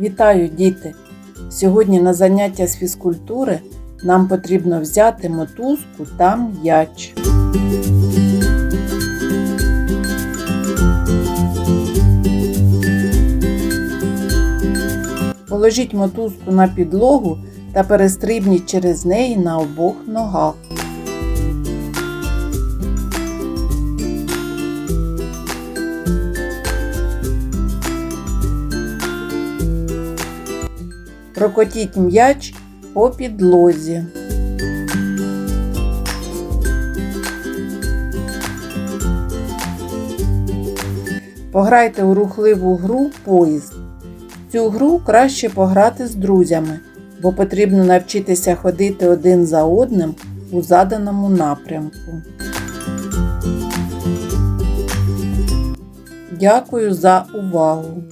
Вітаю, діти! Сьогодні на заняття з фізкультури нам потрібно взяти мотузку та м'яч. Положіть мотузку на підлогу та перестрибніть через неї на обох ногах. Прокотіть м'яч по підлозі. Пограйте у рухливу гру поїзд. Цю гру краще пограти з друзями, бо потрібно навчитися ходити один за одним у заданому напрямку. Дякую за увагу!